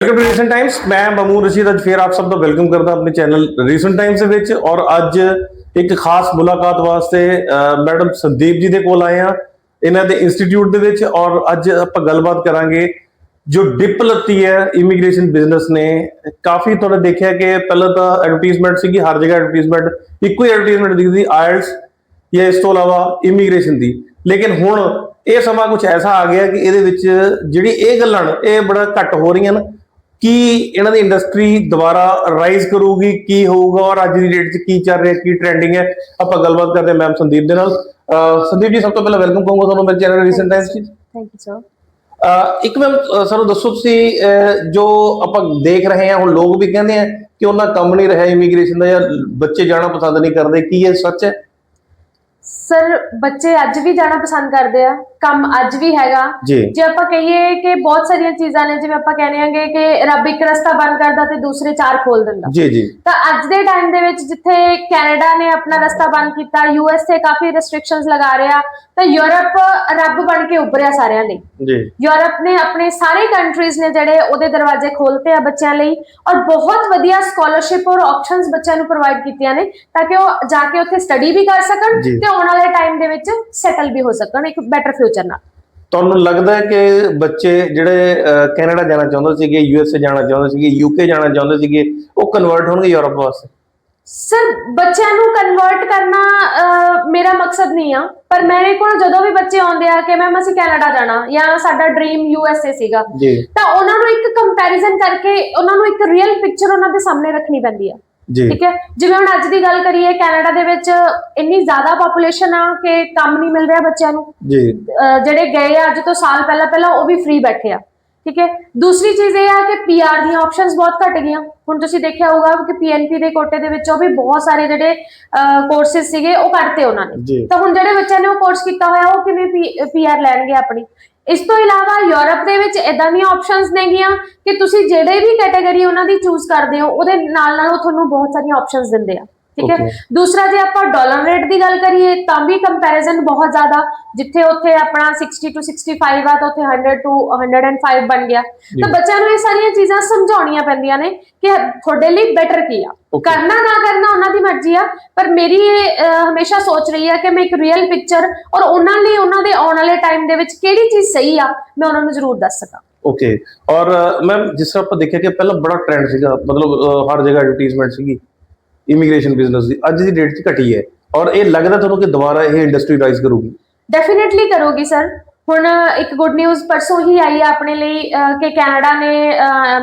Welcome recent Times ਮੈਂ ਮਮੂਨ ਰਸ਼ੀਦ ਅੱਜ ਫੇਰ ਆਪ ਸਭ ਦਾ ਵੈਲਕਮ ਕਰਦਾ ਆਪਣੇ ਚੈਨਲ ਰੀਸੈਂਟ ਟਾਈਮਸ ਦੇ ਵਿੱਚ ਔਰ ਅੱਜ ਇੱਕ ਖਾਸ ਮੁਲਾਕਾਤ ਵਾਸਤੇ ਮੈਡਮ ਸੰਦੀਪ ਜੀ ਦੇ ਕੋਲ ਆਏ ਆ ਇਹਨਾਂ ਦੇ ਇੰਸਟੀਚਿਊਟ ਦੇ ਵਿੱਚ ਔਰ ਅੱਜ ਆਪਾਂ ਗੱਲਬਾਤ ਕਰਾਂਗੇ ਜੋ ਡਿਪ ਲੱਤੀ ਹੈ ਇਮੀਗ੍ਰੇਸ਼ਨ ਬਿਜ਼ਨਸ ਨੇ। ਕਾਫੀ ਤੁਹਾਨੇ ਦੇਖਿਆ ਕਿ ਪਹਿਲਾਂ ਤਾਂ ਐਡਵਰਟਾਈਜ਼ਮੈਂਟ ਸੀਗੀ, ਹਰ ਜਗ੍ਹਾ ਐਡਵਰਟਾਈਜ਼ਮੈਂਟ ਇੱਕੋ ਹੀ ਐਡਵਰਟਾਈਜ਼ਮੈਂਟ ਦਿਖਦੀ ਆਇਲਸ ਜਾਂ ਇਸ ਤੋਂ ਇਲਾਵਾ ਇਮੀਗ੍ਰੇਸ਼ਨ ਦੀ। ਲੇਕਿਨ ਹੁਣ ਇਹ ਸਮਾਂ ਕੁਝ ਐਸਾ ਆ ਗਿਆ ਕਿ ਇਹਦੇ ਵਿੱਚ ਜਿਹੜੀ ਇਹ ਗੱਲਾਂ ਇਹ ਬੜਾ ਘੱਟ ਹੋ ਰਹੀਆਂ ਨੇ। ਕੀ ਇਹਨਾਂ ਦੀ ਇੰਡਸਟਰੀ ਦੁਬਾਰਾ ਰਾਈਜ਼ ਕਰੂਗੀ ਕੀ ਹੋਊਗਾ ਔਰ ਅੱਜ ਦੀ ਡੇਟ 'ਚ ਕੀ ਚੱਲ ਰਿਹਾ ਕੀ ਟ੍ਰੈਂਡਿੰਗ ਹੈ? ਆਪਾਂ ਗੱਲਬਾਤ ਕਰਦੇ ਮੈਮ ਸੰਦੀਪ ਦੇ ਨਾਲ। ਸੰਦੀਪ ਜੀ ਸਭ ਤੋਂ ਪਹਿਲਾਂ ਵੈਲਕਮ ਕਹੂੰਗਾ ਤੁਹਾਨੂੰ ਮੇਰੇ ਚੈਨਲ ਰੀਸੈਂਟ ਟਾਈਮਸ 'ਚ। ਥੈਂਕ ਯੂ ਸਰ ਇੱਕ ਮੈਮ ਸਾਨੂੰ ਦੱਸੋ ਤੁਸੀਂ ਜੋ ਆਪਾਂ ਦੇਖ ਰਹੇ ਹਾਂ ਹੁਣ ਲੋਕ ਵੀ ਕਹਿੰਦੇ ਆ ਕਿ ਉਹਨਾਂ ਕੰਮ ਨਹੀਂ ਰਿਹਾ ਇਮੀਗ੍ਰੇਸ਼ਨ ਦਾ ਜਾਂ ਬੱਚੇ ਜਾਣਾ ਪਸੰਦ ਨਹੀਂ ਕਰਦੇ ਕੀ ਇਹ ਸੱਚ ਹੈ? ਸਰ ਬੱਚੇ ਅੱਜ ਵੀ ਜਾਣਾ ਪਸੰਦ ਕਰਦੇ ਆ। ਕੰਮ ਅੱਜ ਵੀ ਹੈਗਾ। ਜੀ। ਜੇ ਆਪਾਂ ਕਹੀਏ ਕਿ ਬਹੁਤ ਸਾਰੀਆਂ ਚੀਜ਼ਾਂ ਨੇ ਜਿਵੇਂ ਆਪਾਂ ਕਹਿੰਦੇ ਆਂਗੇ ਕਿ ਰੱਬ ਇੱਕ ਰਸਤਾ ਬੰਦ ਕਰਦਾ ਤੇ ਦੂਸਰੇ ਚਾਰ ਖੋਲ ਦਿੰਦਾ। ਜੀ ਜੀ। ਤਾਂ ਅੱਜ ਦੇ ਟਾਈਮ ਦੇ ਵਿੱਚ ਜਿੱਥੇ ਕੈਨੇਡਾ ਨੇ ਆਪਣਾ ਰਸਤਾ ਬੰਦ ਕੀਤਾ ਯੂਐਸਏ ਕਾਫੀ ਰੈਸਟ੍ਰਿਕਸ਼ਨਸ ਲਗਾ ਰਿਹਾ ਤਾਂ ਯੂਰਪ ਰੱਬ ਬਣ ਕੇ ਉੱਭਰਿਆ ਸਾਰਿਆਂ ਲਈ। ਜੀ। ਯੂਰਪ ਨੇ ਆਪਣੇ ਸਾਰੇ ਕੰਟਰੀਜ਼ ਨੇ ਜਿਹੜੇ ਉਹਦੇ ਦਰਵਾਜ਼ੇ ਖੋਲਤੇ ਆ ਬੱਚਿਆਂ ਲਈ ਔਰ ਬਹੁਤ ਵਧੀਆ ਸਕਾਲਰਸ਼ਿਪ ਔਰ ਆਪਸ਼ਨਸ ਬੱਚਿਆਂ ਨੂੰ ਪ੍ਰੋਵਾਈਡ ਕੀਤੀਆਂ ਨੇ ਤਾਂ ਕਿ ਉਹ ਜਾ ਕੇ ਉੱਥੇ ਸਟੱਡੀ ਵੀ ਕਰ ਸਕਣ ਜੀ। ਤੇ ਆਉਣ ਵਾਲੇ ਟਾਈਮ ਦੇ ਵਿੱਚ ਸੈਟਲ ਵੀ ਹੋ ਸਕਣ ਇੱਕ ਬੈਟਰ ਫਿਊਚਰ ਨਾਲ। ਤੁਹਾਨੂੰ ਲੱਗਦਾ ਹੈ ਕਿ ਬੱਚੇ ਜਿਹੜੇ ਕੈਨੇਡਾ ਜਾਣਾ ਚਾਹੁੰਦੇ ਸੀਗੇ ਯੂਐਸਏ ਜਾਣਾ ਚਾਹੁੰਦੇ ਸੀਗੇ ਯੂਕੇ ਜਾਣਾ ਚਾਹੁੰਦੇ ਸੀਗੇ ਉਹ ਕਨਵਰਟ ਹੋਣਗੇ ਯੂਰਪ ਵਾਸਤੇ? ਸਰ ਬੱਚਿਆਂ ਨੂੰ ਕਨਵਰਟ ਕਰਨਾ ਮੇਰਾ ਮਕਸਦ ਨਹੀਂ ਆ। ਪਰ ਮੇਰੇ ਕੋਲ ਜਦੋਂ ਵੀ ਬੱਚੇ ਆਉਂਦੇ ਆ ਕਿ ਮੈਮ ਅਸੀਂ ਕੈਨੇਡਾ ਜਾਣਾ ਜਾਂ ਸਾਡਾ ਡ੍ਰੀਮ ਯੂਐਸਏ ਸੀਗਾ ਤਾਂ ਉਹਨਾਂ ਨੂੰ ਇੱਕ ਕੰਪੈਰੀਜ਼ਨ ਕਰਕੇ ਉਹਨਾਂ ਨੂੰ ਇੱਕ ਰੀਅਲ ਪਿਕਚਰ ਉਹਨਾਂ ਦੇ ਸਾਹਮਣੇ ਰੱਖਣੀ ਪੈਂਦੀ ਆ। ਜੀ। ਠੀਕ ਹੈ? ਜਿਵੇਂ ਹੁਣ ਅੱਜ ਦੀ ਗੱਲ ਕਰੀਏ ਕੈਨੇਡਾ ਦੇ ਵਿੱਚ ਇੰਨੀ ਜ਼ਿਆਦਾ ਪੋਪੂਲੇਸ਼ਨ ਆ ਕਿ ਕੰਮ ਨਹੀਂ ਮਿਲ ਰਿਹਾ ਬੱਚਿਆਂ ਨੂੰ। ਜੀ। ਜਿਹੜੇ ਗਏ ਆ ਅੱਜ ਤੋਂ ਸਾਲ ਪਹਿਲਾਂ ਪਹਿਲਾਂ ਉਹ ਵੀ ਫ੍ਰੀ ਬੈਠੇ ਆ। ਠੀਕ ਹੈ? ਦੂਸਰੀ ਚੀਜ਼ ਇਹ ਆ ਕਿ ਪੀਆਰ ਦੀਆਂ ਆਪਸ਼ਨਸ ਬਹੁਤ ਘਟ ਗਈਆਂ। ਹੁਣ ਤੁਸੀਂ ਦੇਖਿਆ ਹੋਊਗਾ ਕਿ ਪੀਐਨਪੀ ਦੇ ਕੋਟੇ ਦੇ ਵਿੱਚੋਂ ਵੀ ਬਹੁਤ ਸਾਰੇ ਜਿਹੜੇ ਕੋਰਸਿਸ ਸੀਗੇ ਉਹ ਕੱਢਤੇ ਉਹਨਾਂ ਨੇ। ਤਾਂ ਹੁਣ ਜਿਹੜੇ ਬੱਚਿਆਂ ਨੇ ਉਹ ਕੋਰਸ ਕੀਤਾ ਹੋਇਆ ਉਹ ਕਿਵੇਂ ਪੀਆਰ ਲੈਣਗੇ ਆਪਣੀ? ਇਸ ਤੋਂ ਇਲਾਵਾ ਯੂਰਪ ਦੇ ਵਿੱਚ ਇਦਾਂ ਦੀਆਂ ਆਪਸ਼ਨਸ ਨੇਗੀਆਂ ਕਿ ਤੁਸੀਂ ਜਿਹੜੇ ਵੀ ਕੈਟਾਗਰੀ ਉਹਨਾਂ ਦੀ ਚੂਜ਼ ਕਰਦੇ ਹੋ ਉਹਦੇ ਨਾਲ ਨਾਲ ਉਹ ਤੁਹਾਨੂੰ ਬਹੁਤ ਸਾਰੀਆਂ ਆਪਸ਼ਨਸ ਦਿੰਦੇ ਆ ਠੀਕ ਹੈ. ਦੂਸਰਾ ਜੇ ਆਪਾਂ ਡਾਲਰ ਰੇਟ ਦੀ ਗੱਲ ਕਰੀਏ ਤਾਂ ਵੀ ਕੰਪੈਰੀਜ਼ਨ ਬਹੁਤ ਜ਼ਿਆਦਾ ਜਿੱਥੇ ਉੱਥੇ ਆਪਣਾ 60 ਟੂ 65 ਆ ਤਾਂ ਉੱਥੇ 100 ਟੂ 105 ਬਣ ਗਿਆ ਤਾਂ। ਬੱਚਿਆਂ ਨੂੰ ਇਹ ਸਾਰੀਆਂ ਚੀਜ਼ਾਂ ਸਮਝਾਉਣੀਆਂ ਪੈਂਦੀਆਂ ਨੇ ਕਿ ਤੁਹਾਡੇ ਲਈ ਬੈਟਰ ਕੀ ਆ. ਕਰਨਾ ਨਾ ਕਰਨਾ ਉਹਨਾਂ ਦੀ ਮਰਜ਼ੀ ਆ ਪਰ ਮੇਰੀ ਇਹ ਹਮੇਸ਼ਾ ਸੋਚ ਰਹੀ ਆ ਕਿ ਮੈਂ ਇੱਕ ਰੀਅਲ ਪਿਕਚਰ ਔਰ ਉਹਨਾਂ ਲਈ ਉਹਨਾਂ ਦੇ ਆਉਣ ਵਾਲੇ ਟਾਈਮ ਦੇ ਵਿੱਚ ਕਿਹੜੀ ਚੀਜ਼ ਸਹੀ ਆ ਮੈਂ ਉਹਨਾਂ ਨੂੰ ਜ਼ਰੂਰ ਦੱਸ ਸਕਾਂ। ਓਕੇ ਔਰ ਮੈਮ ਜਿਸ ਤਰ੍ਹਾਂ ਆਪਾਂ ਦੇਖਿਆ ਕਿ ਪਹਿਲਾਂ ਬੜਾ ਟ੍ਰੈਂਡ ਸੀਗਾ ਮਤਲਬ ਹਰ ਜਗ੍ਹਾ ਐਡਵਰਟਾਈਜ਼ਮੈਂਟ ਸੀਗੀ ਇਮੀਗ੍ਰੇਸ਼ਨ ਬਿਜ਼ਨਸ ਦੀ ਅੱਜ ਦੀ ਡੇਟ 'ਚ ਘਟੀ ਹੈ। ਔਰ ਇਹ ਲੱਗਦਾ ਤੁਹਾਨੂੰ ਕਿ ਦੁਬਾਰਾ ਇਹ ਇੰਡਸਟਰੀ ਰਾਈਜ਼ ਕਰੂਗੀ? ਡੈਫੀਨਿਟਲੀ ਕਰੋਗੀ ਸਰ ਹੁਣ ਇੱਕ ਗੁੱਡ ਨਿਊਜ਼ ਪਰਸੋਂ ਹੀ ਆਈ ਆ ਆਪਣੇ ਲਈ ਕਿ ਕੈਨੇਡਾ ਨੇ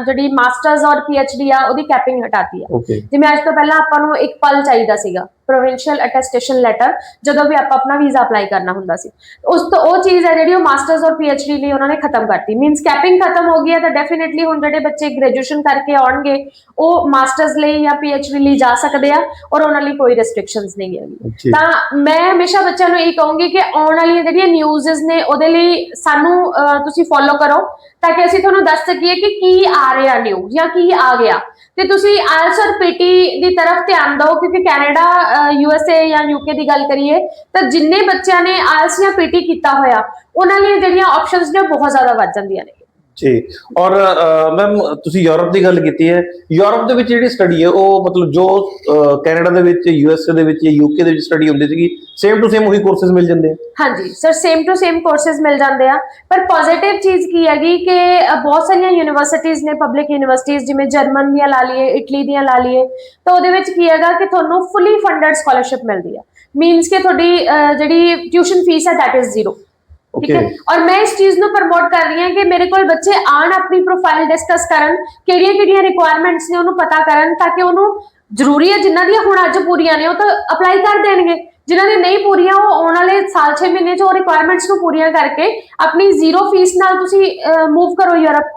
ਜਿਹੜੀ ਮਾਸਟਰਸ ਔਰ ਪੀਐਚਡੀ ਆ ਉਹਦੀ ਕੈਪਿੰਗ ਹਟਾਤੀ ਆ। ਜਿਵੇਂ ਅੱਜ ਤੋਂ ਪਹਿਲਾਂ ਆਪਾਂ ਨੂੰ ਇੱਕ ਪਲ ਚਾਹੀਦਾ ਸੀਗਾ। ਪ੍ਰੋਵਿੰਸ਼ੀਅਲ ਅਟੈਸਟੇਸ਼ਨ ਲੈਟਰ ਜਦੋਂ ਵੀ ਆਪਾਂ ਆਪਣਾ ਵੀਜ਼ਾ ਅਪਲਾਈ ਕਰਨਾ ਹੁੰਦਾ ਸੀ। ਉਸ ਤੋਂ ਉਹ ਚੀਜ਼ ਹੈ ਜਿਹੜੀ ਉਹ ਮਾਸਟਰਸ ਔਰ ਪੀਐਚਡੀ ਲਈ ਉਹਨਾਂ ਨੇ ਖਤਮ ਕਰਤੀ। ਮੀਨਸ ਕੈਪਿੰਗ ਖਤਮ ਹੋ ਗਈ ਹੈ ਤਾਂ ਡੈਫੀਨਿਟਲੀ ਹੁਣ ਜਿਹੜੇ ਬੱਚੇ ਗ੍ਰੈਜੂਏਸ਼ਨ ਕਰਕੇ ਆਉਣਗੇ ਉਹ ਮਾਸਟਰਸ ਲਈ ਜਾਂ ਪੀਐਚਡੀ ਲਈ ਜਾ ਸਕਦੇ ਆ ਔਰ ਉਹਨਾਂ ਲਈ ਕੋਈ ਰੈਸਟ੍ਰਿਕਸ਼ਨਸ ਨਹੀਂ ਹੈਗੀ। ਤਾਂ ਮੈਂ ਹਮੇਸ਼ਾ ਬੱਚਿਆਂ ਨੂੰ ਇਹ ਕਹੂੰਗੀ ਕਿ ਆਉਣ ਵਾਲੀਆਂ ਜਿਹੜੀਆਂ ਨਿਊਜ਼ਸ ਨੇ ਉਹਦੇ ਲਈ ਸਾਨੂੰ ਤੁਸੀਂ ਫੋਲੋ ਕਰੋ। ਤਾਂ ਕਿ ਅਸੀਂ ਤੁਹਾਨੂੰ ਦੱਸ ਸਕੀਏ ਕਿ ਕੀ ਆ ਰਿਹਾ ਨਿਊ ਜਾਂ ਕੀ ਆ ਗਿਆ। ਤੇ ਤੁਸੀਂ ਆਇਲਸ ਔਰ ਪੀਟੀ ਦੀ ਤਰਫ ਧਿਆਨ ਦਿਓ, ਕਿਉਂਕਿ ਕੈਨੇਡਾ ਯੂ ਐਸ ਏ ਜਾਂ ਯੂਕੇ ਦੀ ਗੱਲ ਕਰੀਏ, ਤਾਂ ਜਿੰਨੇ ਬੱਚਿਆਂ ਨੇ ਆਲਸ ਜਾਂ ਪੀਟੀ ਕੀਤਾ ਹੋਇਆ, ਉਹਨਾਂ ਲਈ ਜਿਹੜੀਆਂ ਆਪਸ਼ਨਸ ਨੇ ਉਹ ਬਹੁਤ ਜ਼ਿਆਦਾ ਵੱਧ ਜਾਂਦੀਆਂ ਨੇ। ਜੀ। ਔਰ ਮੈਮ ਤੁਸੀਂ ਯੂਰਪ ਦੀ ਗੱਲ ਕੀਤੀ ਹੈ। ਯੂਰਪ ਦੇ ਵਿੱਚ ਜਿਹੜੀ ਸਟੱਡੀ ਹੈ, ਉਹ ਮਤਲਬ ਜੋ ਕੈਨੇਡਾ ਦੇ ਵਿੱਚ, ਯੂ ਐੱਸ ਏ ਦੇ ਵਿੱਚ ਜਾਂ ਯੂਕੇ ਦੇ ਵਿੱਚ ਸਟੱਡੀ ਹੁੰਦੀ ਸੀਗੀ ਸੇਮ ਟੂ ਸੇਮ ਉਹੀ ਕੋਰਸਸ ਮਿਲ ਜਾਂਦੇ ਆ। ਹਾਂਜੀ sir same to same courses ਮਿਲ ਜਾਂਦੇ ਆ। ਪਰ ਪੋਜ਼ਿਟਿਵ ਚੀਜ਼ ਕੀ ਹੈਗੀ ਕਿ ਬਹੁਤ ਸਾਰੀਆਂ ਯੂਨੀਵਰਸਿਟੀਜ਼ ਨੇ ਪਬਲਿਕ ਯੂਨੀਵਰਸਿਟੀਜ਼ ਜਿਵੇਂ ਜਰਮਨ ਦੀਆਂ ਲਾ ਲਈਏ, ਇਟਲੀ ਦੀਆਂ ਲਾ ਲਈਏ, ਤਾਂ ਉਹਦੇ ਵਿੱਚ ਕੀ ਹੈਗਾ ਕਿ ਤੁਹਾਨੂੰ ਫੁੱਲੀ ਫੰਡਡ ਸਕਾਲਰਸ਼ਿਪ ਮਿਲਦੀ ਆ। ਮੀਨਸ ਕਿ ਤੁਹਾਡੀ ਜਿਹੜੀ ਟਿਊਸ਼ਨ ਫੀਸ ਹੈ ਦੈਟ ਇਜ਼ ਜ਼ੀਰੋ ਠੀਕ ਹੈ? Okay. ਔਰ ਮੈਂ ਇਸ ਚੀਜ਼ ਨੂੰ ਪ੍ਰਮੋਟ ਕਰ ਰਹੀ ਹਾਂ ਕਿ ਮੇਰੇ ਕੋਲ ਬੱਚੇ ਆਣ ਆਪਣੀ ਪ੍ਰੋਫਾਈਲ ਡਿਸਕਸ ਕਰਨ ਕਿਹੜੀਆਂ ਕਿਹੜੀਆਂ ਰਿਕੁਆਇਰਮੈਂਟਸ ਨੇ ਉਹਨੂੰ ਪਤਾ ਕਰਨ ਤਾਂ ਕਿ ਉਹਨੂੰ ਜ਼ਰੂਰੀ ਹੈ ਜਿਨ੍ਹਾਂ ਦੀਆਂ ਹੁਣ ਅੱਜ ਪੂਰੀਆਂ ਨੇ ਉਹ ਤਾਂ ਅਪਲਾਈ ਕਰ ਦੇਣਗੇ। ਜਿਨ੍ਹਾਂ ਦੀ ਨਹੀਂ ਪੂਰੀਆਂ ਉਹ ਆਉਣ ਵਾਲੇ ਸਾਲ 6 ਮਹੀਨੇ 'ਚ ਉਹ ਰਿਕੁਆਇਰਮੈਂਟਸ ਨੂੰ ਪੂਰੀਆਂ ਕਰਕੇ ਆਪਣੀ ਜ਼ੀਰੋ ਫੀਸ ਨਾਲ ਤੁਸੀਂ ਮੂਵ ਕਰੋ ਯੂਰਪ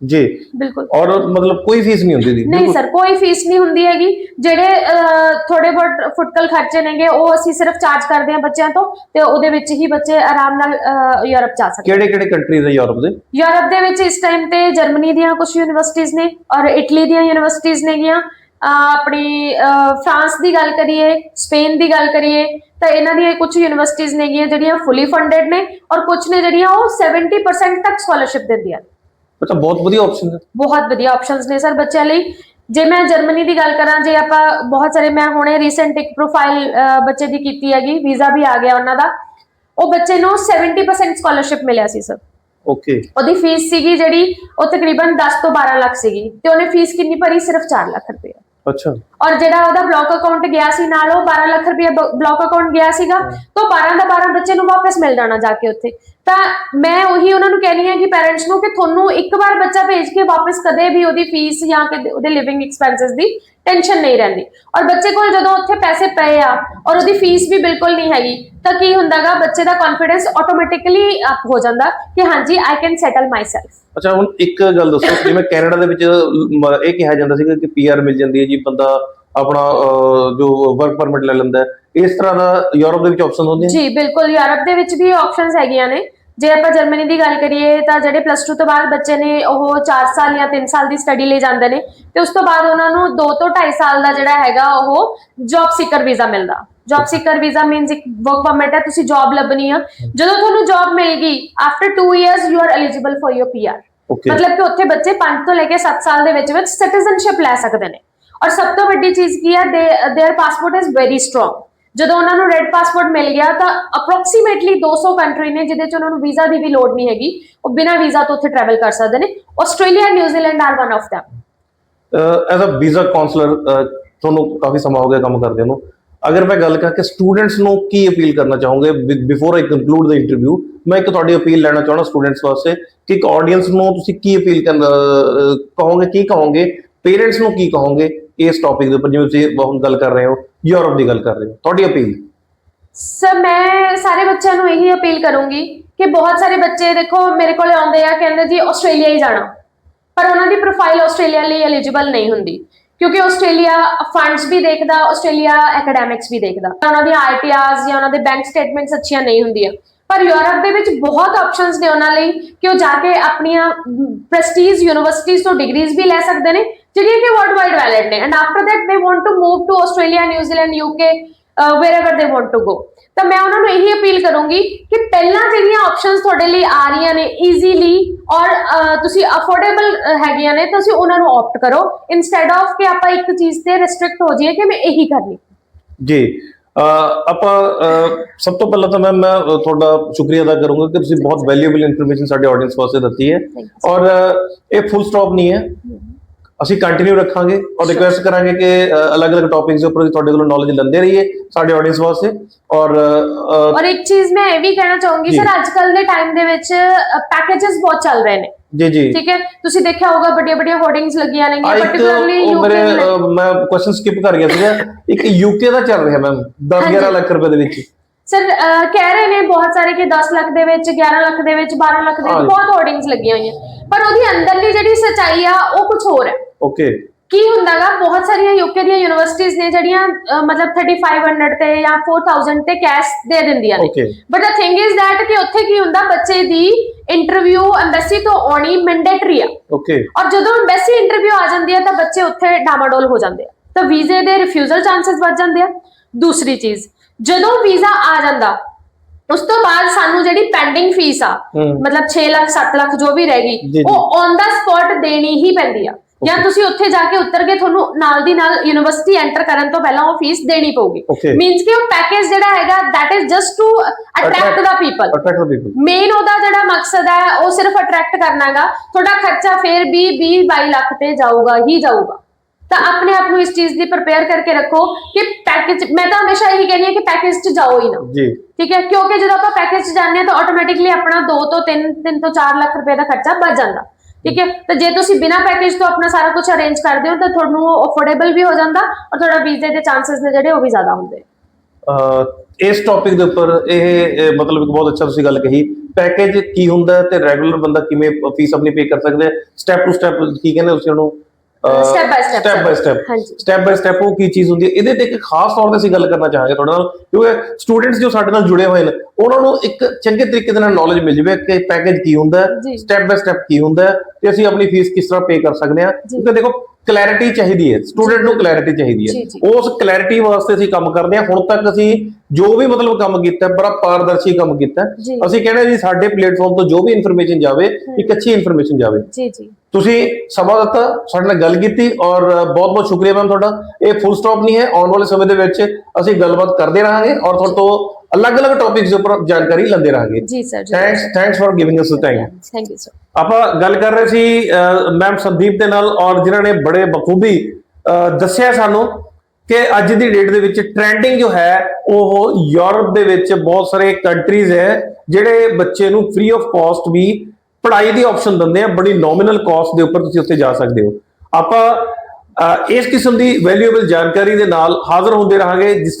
ਜੀ। ਬਿਲਕੁਲ। ਔਰ ਮਤਲਬ ਕੋਈ ਫੀਸ ਨਹੀਂ ਹੁੰਦੀ ਦੀ ਨਹੀਂ ਸਰ ਕੋਈ ਫੀਸ ਨਹੀਂ ਹੁੰਦੀ ਹੈਗੀ। ਜਿਹੜੇ ਥੋੜੇ ਬਹੁਤ ਫੁੱਟਕਲ ਖਰਚੇ ਨੇਗੇ ਉਹ ਅਸੀਂ ਸਿਰਫ ਚਾਰਜ ਕਰਦੇ ਹਾਂ ਬੱਚਿਆਂ ਤੋਂ ਤੇ ਉਹਦੇ ਵਿੱਚ ਹੀ ਬੱਚੇ ਆਰਾਮ ਨਾਲ ਯੂਰਪ ਜਾ ਸਕਦੇ ਕਿਹੜੇ ਕਿਹੜੇ ਕੰਟਰੀਜ਼ ਹੈ ਯੂਰਪ ਦੇ? ਯੂਰਪ ਦੇ ਵਿੱਚ ਇਸ ਟਾਈਮ ਤੇ ਜਰਮਨੀ ਦੀਆਂ ਕੁਝ ਯੂਨੀਵਰਸਿਟੀਆਂ ਨੇ ਔਰ ਇਟਲੀ ਦੀਆਂ ਯੂਨੀਵਰਸਿਟੀਆਂ ਨੇਗੀਆਂ। ਆਪਣੀ ਫਰਾਂਸ ਦੀ ਗੱਲ ਕਰੀਏ ਸਪੇਨ ਦੀ ਗੱਲ ਕਰੀਏ ਤਾਂ ਇਹਨਾਂ ਦੀਆਂ ਕੁਝ ਯੂਨੀਵਰਸਿਟੀਆਂ ਨੇਗੀਆਂ ਜਿਹੜੀਆਂ ਫੁੱਲੀ ਫੰਡਡ ਨੇ ਔਰ ਕੁਝ ਨੇ ਜਿਹੜੀਆਂ ਉਹ 70% ਤੱਕ ਸਕਾਲਰਸ਼ਿਪ ਦਿੰਦੀਆਂ ਅੱਛਾ ਬਹੁਤ ਵਧੀਆ ਆਪਸ਼ਨ ਹੈ। ਬਹੁਤ ਵਧੀਆ ਆਪਸ਼ਨਸ ਨੇ ਸਰ ਬੱਚਿਆਂ ਲਈ। ਜੇ ਮੈਂ ਜਰਮਨੀ ਦੀ ਗੱਲ ਕਰਾਂ ਜੇ ਆਪਾਂ ਬਹੁਤ ਸਾਰੇ ਮੈਂ ਹੁਣੇ ਰੀਸੈਂਟ ਇੱਕ ਪ੍ਰੋਫਾਈਲ ਬੱਚੇ ਦੀ ਕੀਤੀ ਹੈਗੀ ਵੀਜ਼ਾ ਵੀ ਆ ਗਿਆ ਉਹਨਾਂ ਦਾ। ਉਹ ਬੱਚੇ ਨੂੰ 70% ਸਕਾਲਰਸ਼ਿਪ ਮਿਲਿਆ ਸੀ ਸਰ। ਓਕੇ ਉਹਦੀ ਫੀਸ ਸੀਗੀ ਜਿਹੜੀ ਉਹ ਤਕਰੀਬਨ 10 ਤੋਂ 12 ਲੱਖ ਸੀਗੀ ਤੇ ਉਹਨੇ ਫੀਸ ਕਿੰਨੀ ਭਰੀ? ਸਿਰਫ 4 ਲੱਖ ਰੁਪਏ। ਅੱਛਾ। ਔਰ ਜਿਹੜਾ ਉਹਦਾ ਬਲੌਕ ਅਕਾਊਂਟ ਗਿਆ ਸੀ ਨਾਲ ਉਹ 12 ਲੱਖ ਰੁਪਏ ਬਲੌਕ ਅਕਾਊਂਟ ਗਿਆ ਸੀਗਾ ਤਾਂ 12 ਦਾ 12 ਬੱਚੇ ਨੂੰ ਵਾਪਸ ਮਿਲ ਜਾਣਾ ਜਾ ਕੇ ਉੱਥੇ। ਤਾਂ ਮੈਂ ਉਹੀ ਉਹਨਾਂ ਨੂੰ ਕਹਿਣੀ ਹੈ ਕਿ ਪੈਰੈਂਟਸ ਨੂੰ ਕਿ ਤੁਹਾਨੂੰ ਇੱਕ ਵਾਰ ਬੱਚਾ ਭੇਜ ਕੇ ਵਾਪਸ ਕਦੇ ਵੀ ਉਹਦੀ ਫੀਸ ਜਾਂ ਕਿ ਉਹਦੇ ਲਿਵਿੰਗ ਐਕਸਪੈਂਸਸ ਦੀ ਟੈਨਸ਼ਨ ਨਹੀਂ ਰਹਿੰਦੀ। ਔਰ ਬੱਚੇ ਕੋਲ ਜਦੋਂ ਉੱਥੇ ਪੈਸੇ ਪਏ ਆ ਔਰ ਉਹਦੀ ਫੀਸ ਵੀ ਬਿਲਕੁਲ ਨਹੀਂ ਹੈਗੀ ਤਾਂ ਕੀ ਹੁੰਦਾਗਾ ਬੱਚੇ ਦਾ ਕੌਨਫੀਡੈਂਸ ਆਟੋਮੈਟਿਕਲੀ ਅਪ ਹੋ ਜਾਂਦਾ ਕਿ ਹਾਂਜੀ ਆਈ ਕੈਨ ਸੈਟਲ ਮਾਈਸੈਲਫ ਅੱਛਾ ਹੁਣ ਇੱਕ ਗੱਲ ਦੱਸੋ ਜਿਵੇਂ ਕੈਨੇਡਾ ਦੇ ਵਿੱਚ ਇਹ ਕਿਹਾ ਜਾਂਦਾ ਸੀਗਾ ਕਿ ਪੀਆਰ ਮਿਲ ਜਾਂਦੀ ਹੈ ਜੀ ਬੰਦਾ ਆਪਣਾ ਜੋ ਵਰਕ ਪਰਮਿਟ ਲੈ ਲੈਂਦਾ ਇਸ ਤਰ੍ਹਾਂ ਦਾ ਯੂਰਪ ਦੇ ਵਿੱਚ ਆਪਸ਼ਨ ਹੁੰਦੀਆਂ ਜੀ ਬਿਲਕੁਲ ਯੂਰਪ ਦੇ ਵਿੱਚ ਵੀ ਆਪਸ਼ਨਸ ਹੈਗੀਆਂ ਨੇ। ਜੇ ਆਪਾਂ ਜਰਮਨੀ ਦੀ ਗੱਲ ਕਰੀਏ ਤਾਂ ਜਿਹੜੇ ਪਲੱਸ 2 ਤੋਂ ਬਾਅਦ ਬੱਚੇ ਨੇ ਉਹ 4 ਸਾਲ ਜਾਂ 3 ਸਾਲ ਦੀ ਸਟੱਡੀ ਲਈ ਜਾਂਦੇ ਨੇ ਤੇ ਉਸ ਤੋਂ ਬਾਅਦ ਉਹਨਾਂ ਨੂੰ 2 ਤੋਂ 2.5 ਸਾਲ ਦਾ ਜਿਹੜਾ ਹੈਗਾ ਉਹ ਜੌਬ ਸੀਕਰ ਵੀਜ਼ਾ ਮਿਲਦਾ। ਜੌਬ ਸੀਕਰ ਵੀਜ਼ਾ ਮੀਨਸ ਇੱਕ ਵਰਕ ਪਰਮਿਟ ਹੈ ਤੁਸੀਂ ਜੌਬ ਲੱਭਣੀ ਆ। ਜਦੋਂ ਤੁਹਾਨੂੰ ਜੌਬ ਮਿਲ ਗਈ after 2 years you are eligible for your PR ਮਤਲਬ ਕਿ ਉੱਥੇ ਬੱਚੇ 5 ਤੋਂ ਲੈ ਕੇ 7 ਸਾਲ ਦੇ ਵਿੱਚ ਵਿੱਚ ਸਿਟੀਜ਼ਨਸ਼ਿਪ ਲੈ ਸਕਦੇ ਨੇ। ਔਰ ਸਭ ਤੋਂ ਵੱਡੀ ਚੀਜ਼ ਕੀ ਹੈ their passport is very strong ਜਦੋਂ ਉਹਨਾਂ ਨੂੰ ਰੈੱਡ ਪਾਸਪੋਰਟ ਮਿਲ ਗਿਆ ਤਾਂ ਅਪਰੋਕਸੀਮੇਟਲੀ 200 ਕੰਟਰੀ ਨੇ ਜਿਹਦੇ ਚ ਉਹਨਾਂ ਨੂੰ ਵੀਜ਼ਾ ਦੀ ਵੀ ਲੋੜ ਨਹੀਂ ਹੈਗੀ। ਉਹ ਬਿਨਾਂ ਵੀਜ਼ਾ ਤੋਂ ਉੱਥੇ ਟਰੈਵਲ ਕਰ ਸਕਦੇ ਨੇ। Australia New Zealand are one of them. As a visa counsellor ਤੁਹਾਨੂੰ ਕਾਫੀ ਸਮਾਂ ਹੋ ਗਿਆ ਕੰਮ ਕਰਦੇ ਨੂੰ। ਅਗਰ ਮੈਂ ਗੱਲ ਕਰਾਂ ਕਿ ਸਟੂਡੈਂਟਸ ਨੂੰ ਕੀ ਅਪੀਲ ਕਰਨਾ ਚਾਹੋਗੇ? Before I conclude the interview ਮੈਂ ਇੱਕ ਤੁਹਾਡੀ ਅਪੀਲ ਲੈਣਾ ਚਾਹਣਾ ਸਟੂਡੈਂਟਸ ਵਾਸਤੇ ਕਿ ਇੱਕ ਆਡੀਅנס ਨੂੰ ਤੁਸੀਂ ਕੀ ਅਪੀਲ ਕਹੋਗੇ, ਕੀ ਕਹੋਗੇ? ਪੇਰੈਂਟਸ ਨੂੰ ਕੀ ਕਹੋਗੇ ਇਸ ਟੌਪਿਕ ਦੇ ਉੱਪਰ? ਜਿਵੇਂ ਤੁਸੀਂ ਹੁਣ ਗੱਲ ਕਰ ਰਹੇ ਹੋ। ਯੂਰਪ ਦੀ ਗੱਲ ਕਰ ਰਹੇ ਹੋ। ਤੁਹਾਡੀ ਅਪੀਲ? ਸਰ ਮੈਂ ਸਾਰੇ ਬੱਚਿਆਂ ਨੂੰ ਇਹੀ ਅਪੀਲ ਕਰੂੰਗੀ ਕਿ ਬਹੁਤ ਸਾਰੇ ਬੱਚੇ ਦੇਖੋ ਮੇਰੇ ਕੋਲ ਆਉਂਦੇ ਆ, ਕਹਿੰਦੇ ਜੀ ਆਸਟ੍ਰੇਲੀਆ ਹੀ ਜਾਣਾ। ਪਰ ਉਹਨਾਂ ਦੀ ਪ੍ਰੋਫਾਈਲ ਆਸਟ੍ਰੇਲੀਆ ਲਈ ਐਲੀਜੀਬਲ ਨਹੀਂ ਹੁੰਦੀ। ਕਿਉਂਕਿ ਆਸਟ੍ਰੇਲੀਆ ਫੰਡਸ ਵੀ ਦੇਖਦਾ, ਆਸਟ੍ਰੇਲੀਆ ਐਕੈਡੈਮਿਕਸ ਵੀ ਦੇਖਦਾ। ਉਹਨਾਂ ਦੀ ਆਈਟੀਆਰਸ ਜਾਂ ਉਹਨਾਂ ਦੇ ਬੈਂਕ ਸਟੇਟਮੈਂਟਸ ਅੱਛੀਆਂ ਨਹੀਂ ਹੁੰਦੀਆਂ। ਪਰ ਯੂਰਪ ਦੇ ਵਿੱਚ ਬਹੁਤ ਆਪਸ਼ਨਸ ਨੇ ਉਹਨਾਂ ਲਈ ਕਿ ਉਹ ਜਾ ਕੇ ਆਪਣੀਆਂ ਪ੍ਰੈਸਟੀਜ ਯੂਨੀਵਰਸਿਟੀਜ਼ ਤੋਂ ਡਿਗਰੀਜ਼ ਵੀ ਲੈ ਸਕਦੇ ਨੇ, ਜਿਹੜੀਆਂ ਕਿ ਵਰਲਡ ਵਾਈਡ ਵੈਲਿਡ ਨੇ and after that they want to move to Australia New Zealand UK wherever they want to go ਤਾਂ ਮੈਂ ਉਹਨਾਂ ਨੂੰ ਇਹੀ ਅਪੀਲ ਕਰੂੰਗੀ ਕਿ ਪਹਿਲਾਂ ਜਿਹੜੀਆਂ ਆਪਸ਼ਨਸ ਤੁਹਾਡੇ ਲਈ ਆ ਰਹੀਆਂ ਨੇ ਈਜ਼ੀਲੀ ਔਰ ਤੁਸੀਂ ਅਫੋਰਡੇਬਲ ਹੈਗੀਆਂ ਨੇ ਤੁਸੀਂ ਉਹਨਾਂ ਨੂੰ ਆਪਟ ਕਰੋ। ਇਨਸਟੈਡ ਆਫ ਕਿ ਆਪਾਂ ਇੱਕ ਚੀਜ਼ ਤੇ ਰੈਸਟ੍ਰਿਕਟ ਹੋ ਜਾਈਏ ਕਿ ਮੈਂ ਇਹੀ ਕਰਨੀ। ਜੀ। ਆਪਾਂ ਸਭ ਤੋਂ ਪਹਿਲਾਂ ਤਾਂ ਮੈਂ ਮੈਂ ਤੁਹਾਡਾ ਸ਼ੁਕਰੀਆ ਅਦਾ ਕਰੂੰਗਾ ਕਿ ਤੁਸੀਂ ਬਹੁਤ ਵੈਲਿਊਏਬਲ ਇਨਫੋਰਮੇਸ਼ਨ ਸਾਡੇ ਆਡੀਅנס ਵਾਸਤੇ ਦਿੱਤੀ ਹੈ. ਔਰ ਇਹ ਫੁੱਲ ਸਟਾਪ ਨਹੀਂ ਹੈ ਅਸੀਂ ਕੰਟੀਨਿਊ ਰੱਖਾਂਗੇ ਔਰ ਰਿਕੁਐਸਟ ਕਰਾਂਗੇ ਕਿ ਅਲੱਗ-ਅਲੱਗ ਟੌਪਿਕਸ ਦੇ ਉੱਪਰ ਤੁਹਾਡੇ ਕੋਲੋਂ ਨੌਲੇਜ ਲੈਂਦੇ ਰਹੀਏ ਸਾਡੇ ਆਡੀਅנס ਵਾਸਤੇ। ਔਰ ਔਰ ਇੱਕ ਚੀਜ਼ ਮੈਂ ਇਹ ਵੀ ਕਹਿਣਾ ਚਾਹੂੰਗੀ ਸਰ ਅੱਜ ਕੱਲ ਦੇ ਟਾਈਮ ਦੇ ਵਿੱਚ ਪੈਕੇजेस ਬਹੁਤ ਚੱਲ ਰਹੇ ਨੇ। ਜੀ ਜੀ। ਠੀਕ ਹੈ? ਤੁਸੀਂ ਦੇਖਿਆ ਹੋਗਾ ਵੱਡੇ ਵੱਡੇ ਹੋਰਡਿੰਗਸ ਲੱਗੀਆਂ ਨੇ ਪਾਰਟਿਕੂਲਰਲੀ ਯੂਕੇ ਮੈਂ ਕੁਐਸਚਨ ਸਕਿਪ ਕਰ ਗਿਆ ਸੀਗਾ। ਇੱਕ ਯੂਕੇ ਦਾ ਚੱਲ ਰਿਹਾ ਮੈਮ 10 11 ਲੱਖ ਰੁਪਏ ਦੇ ਵਿੱਚ। ਸਰ ਕਹਿ ਰਹੇ ਨੇ ਬਹੁਤ ਸਾਰੇ ਕਿ 10 ਲੱਖ ਦੇ ਵਿੱਚ 11 ਲੱਖ ਦੇ ਵਿੱਚ 12 ਲੱਖ ਦੇ ਵਿੱਚ ਬਹੁਤ ਹੋਰਡਿੰਗਸ ਲੱਗੀਆਂ ਹੋਈਆਂ। ਪਰ ਉਹਦੀ ਅੰਦਰਲੀ ਜਿਹੜੀ ਸਚਾਈ ਆ ਉਹ ਕੁਝ ਹੋਰ ਹੈ। ਓਕੇ ਕੀ ਹੁੰਦਾਗਾ? ਬਹੁਤ ਸਾਰੀਆਂ ਯੂਕੇ ਦੀਆਂ ਯੂਨੀਵਰਸਿਟੀਆਂ ਨੇ ਜਿਹੜੀਆਂ ਅਹ, ਮਤਲਬ 3500 ਤੇ ਜਾਂ 4000 ਤੇ ਕੈਸ਼ ਦੇ ਦਿੰਦੀਆਂ ਨੇ। Okay. But the thing is that ਕਿ ਉੱਥੇ ਕੀ ਹੁੰਦਾ? ਬੱਚੇ ਦੀ ਇੰਟਰਵਿਊ ਐਮਬੈਸੀ ਤੋਂ ਆਉਣੀ ਮੈਂਡੇਟਰੀ ਆ। ਓਕੇ ਔਰ ਜਦੋਂ ਐਮਬੈਸੀ ਇੰਟਰਵਿਊ ਆ ਜਾਂਦੀ ਹੈ ਤਾਂ ਬੱਚੇ ਉੱਥੇ ਡਾਮਾਡੋਲ ਹੋ ਜਾਂਦੇ ਆ। ਤਾਂ ਵੀਜ਼ੇ ਦੇ ਰਿਫਿਊਜ਼ਲ ਚਾਂਸਸ ਵੱਧ ਜਾਂਦੇ ਆ। ਦੂਸਰੀ ਚੀਜ਼ ਜਦੋਂ ਵੀਜ਼ਾ ਆ ਜਾਂਦਾ ਉਸ ਤੋਂ ਬਾਅਦ ਸਾਨੂੰ ਜਿਹੜੀ ਪੈਂਡਿੰਗ ਫੀਸ ਆ। ਮਤਲਬ 6 ਲੱਖ 7 ਲੱਖ ਜੋ ਵੀ ਰਹਿ ਜੀ, ਗਈ ਜੀ। ਉਹ ਔਨ ਦਾ ਸਪੌਟ ਦੇਣੀ ਹੀ ਪੈਂਦੀ ਆ। ਜਾਂ ਤੁਸੀਂ ਉੱਥੇ ਜਾ ਕੇ ਉਤਰ ਕੇ ਤੁਹਾਨੂੰ ਨਾਲ ਦੀ ਨਾਲ ਯੂਨੀਵਰਸਿਟੀ ਐਂਟਰ ਕਰਨ ਤੋਂ ਪਹਿਲਾਂ ਉਹ ਫੀਸ ਦੇਣੀ ਪਊਗੀ। Okay. ਮੀਨਸ ਕਿ ਉਹ ਪੈਕੇਜ ਜਿਹੜਾ ਹੈਗਾ that is just to attract the people. Attract the people main ਉਹਦਾ ਜਿਹੜਾ ਮਕਸਦ ਹੈ ਉਹ ਸਿਰਫ ਅਟਰੈਕਟ ਕਰਨਾਗਾ। ਤੁਹਾਡਾ ਖਰਚਾ ਫੇਰ ਵੀ 20 22 ਲੱਖ ਤੇ ਜਾਊਗਾ ਹੀ ਜਾਊਗਾ। ਤਾਂ ਆਪਣੇ ਆਪ ਨੂੰ ਇਸ ਚੀਜ਼ ਦੀ ਪ੍ਰਪੇਅਰ ਕਰਕੇ ਰੱਖੋ ਕਿ ਪੈਕੇਜ ਮੈਂ ਤਾਂ ਹਮੇਸ਼ਾ ਇਹੀ ਕਹਿੰਦੀ ਹਾਂ ਕਿ ਪੈਕੇਜ 'ਚ ਜਾਓ ਹੀ ਨਾ। ਜੀ। ਠੀਕ ਹੈ? ਕਿਉਂਕਿ ਜਦੋਂ ਆਪਾਂ ਪੈਕੇਜ 'ਚ ਜਾਂਦੇ ਹਾਂ ਤਾਂ ਆਟੋਮੈਟਿਕਲੀ ਆਪਣਾ 2 ਤੋਂ 3 3 ਤੋਂ 4 ਲੱਖ ਰੁਪਏ ਦਾ ਖਰਚਾ ਬਚ ਜਾਂਦਾ। ਠੀਕ ਹੈ? ਤਾਂ ਜੇ ਤੁਸੀਂ ਬਿਨਾਂ ਪੈਕੇਜ ਤੋਂ ਆਪਣਾ ਸਾਰਾ ਕੁਝ ਅਰੇਂਜ ਕਰਦੇ ਹੋ, ਤਾਂ ਤੁਹਾਨੂੰ ਅਫੋਰਡੇਬਲ ਵੀ ਹੋ ਜਾਂਦਾ ਔਰ ਤੁਹਾਡਾ ਵੀਜ਼ੇ ਦੇ ਚਾਂਸਸ ਨੇ ਜਿਹੜੇ ਉਹ ਵੀ ਜ਼ਿਆਦਾ ਹੁੰਦੇ। ਇਸ ਟੌਪਿਕ ਦੇ ਉੱਪਰ ਇਹ ਮਤਲਬ ਇੱਕ ਬਹੁਤ ਅੱਛਾ ਤੁਸੀਂ ਗੱਲ ਕਹੀ। ਪੈਕੇਜ ਕੀ ਹੁੰਦਾ ਤੇ ਰੈਗੂਲਰ ਬੰਦਾ ਕਿਵੇਂ ਫੀਸ ਆਪਣੀ ਪੇ ਕਰ ਸਕਦਾ ਸਟੈਪ ਟੂ ਸਟੈਪ ਕੀ ਕਹਿੰਦੇ ਤੁਸੀਂ ਉਹਨੂੰ? By step, step sir. By step ਹਾਂਜੀ। ਸਟੈਪ ਬਾਈ ਸਟੈਪ ਉਹ ਕੀ ਚੀਜ਼ ਹੁੰਦੀ ਹੈ ਇਹਦੇ ਤੇ ਇੱਕ ਖਾਸ ਤੌਰ ਤੇ ਅਸੀਂ ਗੱਲ ਕਰਨਾ ਚਾਹਾਂਗੇ ਤੁਹਾਡੇ ਨਾਲ ਕਿਉਂਕਿ ਸਟੂਡੈਂਟਸ ਜੋ ਸਾਡੇ ਨਾਲ ਜੁੜੇ ਹੋਏ ਨੇ ਉਹਨਾਂ ਨੂੰ ਇੱਕ ਚੰਗੇ ਤਰੀਕੇ ਦੇ ਨਾਲ ਨੌਲੇਜ ਮਿਲ ਜਾਵੇ ਕਿ ਪੈਕੇਜ ਕੀ ਹੁੰਦਾ ਹੈ। ਸਟੈਪ ਬਾਈ ਸਟੈਪ ਕੀ ਹੁੰਦਾ ਹੈ ਤੇ ਅਸੀਂ ਆਪਣੀ ਫੀਸ ਕਿਸ ਤਰ੍ਹਾਂ ਪੇ ਕਰ ਸਕਦੇ ਹਾਂ। ਕਿਉਂਕਿ ਦੇਖੋ ਕਲੈਰਿਟੀ ਚਾਹੀਦੀ ਹੈ ਸਟੂਡੈਂਟ ਨੂੰ ਕਲੈਰਿਟੀ ਚਾਹੀਦੀ ਹੈ। ਉਸ ਕਲੈਰਿਟੀ ਵਾਸਤੇ ਅਸੀਂ ਕੰਮ ਕਰਦੇ ਹਾਂ ਹੁਣ ਤੱਕ ਅਸੀਂ ਜੋ ਵੀ ਮਤਲਬ ਕੰਮ ਕੀਤਾ ਬੜਾ ਪਾਰਦਰਸ਼ੀ ਕੰਮ ਕੀਤਾ। ਅਸੀਂ ਕਹਿੰਦੇ ਜੀ ਸਾਡੇ ਪਲੇਟਫਾਰਮ ਤੋਂ ਜੋ ਵੀ ਇਨਫੋਰਮੇਸ਼ਨ ਜਾਵੇ ਇੱਕ ਅੱਛੀ ਇਨਫੋਰਮੇਸ਼ਨ ਜਾਵੇ। ਜੀ ਜੀ। ਤੁਸੀਂ ਸਮਾਂ ਦਿੱਤਾ ਸਾਡੇ ਨਾਲ ਗੱਲ ਕੀਤੀ ਔਰ ਬਹੁਤ ਬਹੁਤ ਸ਼ੁਕਰੀਆ ਮੈਮ ਤੁਹਾਡਾ। ਇਹ ਫੁੱਲ ਸਟਾਪ ਨਹੀਂ ਹੈ ਆਉਣ ਵਾਲੇ ਸਮੇਂ ਦੇ ਵਿੱਚ ਅਸੀਂ ਗੱਲਬਾਤ ਕਰਦੇ ਰਹਾਂਗੇ ਔਰ ਤੁਹਾਡੇ ਤੋਂ ਅਲੱਗ-ਅਲੱਗ ਟੌਪਿਕਸ ਉੱਪਰ ਜਾਣਕਾਰੀ ਲੈਂਦੇ ਰਹਾਂਗੇ। ਜੀ ਸਰ ਜੀ thanks thanks for giving us time thank you sir ਆਪਾਂ ਗੱਲ ਕਰ ਰਹੇ ਸੀ ਮੈਮ ਸੰਦੀਪ ਦੇ ਨਾਲ ਔਰ ਜਿਨ੍ਹਾਂ ਨੇ ਬੜੇ ਬਖੂਬੀ ਦੱਸਿਆ ਸਾਨੂੰ ਕਿ ਅੱਜ ਦੀ ਡੇਟ ਦੇ ਵਿੱਚ ਟ੍ਰੈਂਡਿੰਗ ਜੋ ਹੈ, ਉਹ ਯੂਰਪ ਦੇ ਵਿੱਚ ਬਹੁਤ ਸਾਰੇ ਕੰਟਰੀਜ਼ ਹੈ, ਜਿਹੜੇ ਬੱਚੇ ਨੂੰ ਫ੍ਰੀ ਆਫ ਕਾਸਟ ਵੀ ਪੜ੍ਹਾਈ ਦੀ ਆਪਸ਼ਨ ਦਿੰਦੇ ਆ, ਬੜੀ ਨੋਮੀਨਲ ਕਾਸਟ ਦੇ ਉੱਪਰ ਤੁਸੀਂ ਉੱਥੇ ਜਾ ਸਕਦੇ ਹੋ। ਆਪਾਂ ਇਸ ਕਿਸਮ ਦੀ ਵੈਲਿਊਏਬਲ ਜਾਣਕਾਰੀ ਦੇ ਨਾਲ ਹਾਜ਼ਰ ਹੁੰਦੇ ਰਹਾਂਗੇ, ਜਿਸ